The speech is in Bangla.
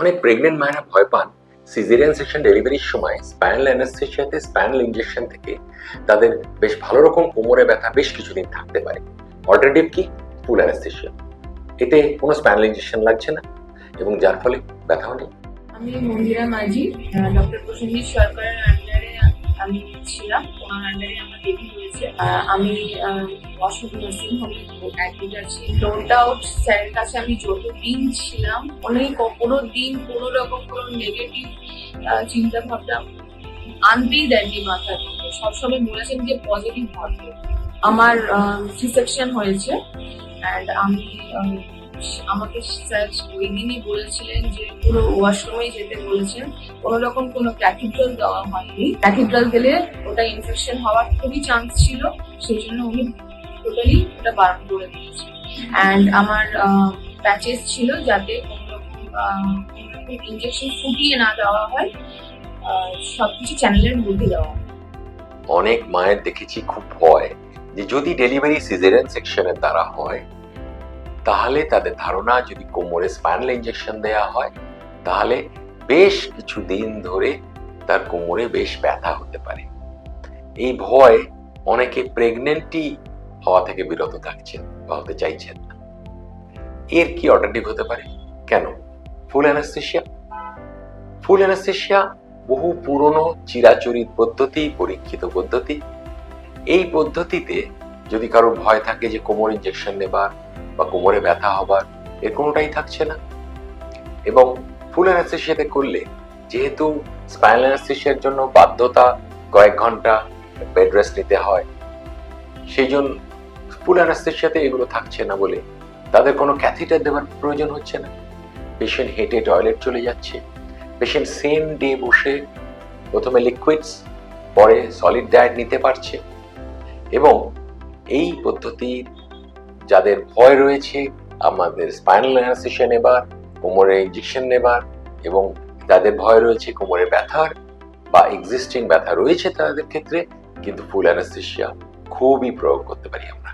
অনেক প্রেগনেন্ট মায়েরা ভয় পান। সিজেরিয়ান সেকশন ডেলিভারির সময় স্পাইনাল অ্যানাস্থেশিয়াতে স্পাইনাল ইনজেকশন থেকে তাদের বেশ ভালো রকম কোমরে ব্যথা বেশ কিছুদিন থাকতে পারে। অল্টারনেটিভ কি? ফুল অ্যানাস্থেশিয়া এতে কোনো স্পাইনাল ইনজেকশন লাগছে না এবং যার ফলে ব্যথাও নেই। আমি মন্দিরা মাঝি ডক্টর প্রসেনজিৎ আন্ডারে আমি ছিলাম, ওনার আন্ডারে আমার বেবি হয়েছে। আমি অশোক নার্সিং হোমে অ্যাডমিট আছি নোট আউট স্যারের কাছে আমি যতদিন ছিলাম, উনি কোনো দিন কোনো রকম কোনো নেগেটিভ চিন্তা ভাবনা আনতেই দেননি মধ্যে। সবসময় বলেছেন যে পজিটিভ ভাববে আমার সি সেকশন হয়েছে। অ্যান্ড আমি আমাকে স্যার ওই বলেছিলেন যে পুরো ওয়াশরুমে যেতে বলেছেন। কোনো রকম কোনো ক্যাথিড্রাল দেওয়া হয়নি। ক্যাথিড্রাল দিলে ওটা ইনফেকশন হওয়ার খুবই চান্স ছিল সেই জন্য উনি টোটালি ওটা বারণ করে দিয়েছে। অ্যান্ড আমার প্যাচেস ছিল যাতে কোনো রকম কোনো ইঞ্জেকশন ফুটিয়ে না দেওয়া হয় সবকিছু চ্যানেলের মধ্যে দেওয়া অনেক মায়ের দেখেছি খুব ভয় যে যদি ডেলিভারি সিজারিয়ান সেকশনের দ্বারা হয় তাহলে তাদের ধারণা যদি কোমরে স্পাইনাল ইনজেকশন দেওয়া হয়, তাহলে বেশ কিছু দিন ধরে তার কোমরে বেশ ব্যথা হতে পারে। এই ভয় অনেকে প্রেগনেন্টই হওয়া থেকে বিরত থাকছেন বা হতে চাইছেন না। এর কি অল্টারনেটিভ হতে পারে? কেন? ফুল অ্যানাস্থেশিয়া ফুল অ্যানাস্থেশিয়া বহু পুরনো চিরাচরিত পদ্ধতি, পরীক্ষিত পদ্ধতি। এই পদ্ধতিতে যদি কারোর ভয় থাকে যে কোমর ইনজেকশন নেবার বা কোমরে ব্যথা হবার এর কোনোটাই থাকছে না। এবং ফুল অ্যানাস্থেশিয়াতে করলে, যেহেতু স্পাইনাল অ্যানাস্থেশিয়ার জন্য বাধ্যতা কয়েক ঘণ্টা বেড রেস্ট নিতে হয়, সেই জন্য ফুল অ্যানাস্থেশিয়াতে এগুলো থাকছে না বলে তাদের কোনো ক্যাথিটার দেওয়ার প্রয়োজন হচ্ছে না। পেশেন্ট হেঁটে টয়লেট চলে যাচ্ছে পেশেন্ট সেম ডে বসে প্রথমে লিকুইডস পরে সলিড ডায়েট নিতে পারছে। এবং এই পদ্ধতির যাদের ভয় রয়েছে, আমাদের স্পাইনাল অ্যানাস্থেশিয়া নেবার কোমরে ইঞ্জেকশন নেবার এবং যাদের ভয় রয়েছে, কোমরে ব্যথার বা এক্সিস্টিং ব্যথা রয়েছে তাদের ক্ষেত্রে কিন্তু ফুল অ্যানাসিসিয়া খুবই প্রয়োগ করতে পারি আমরা।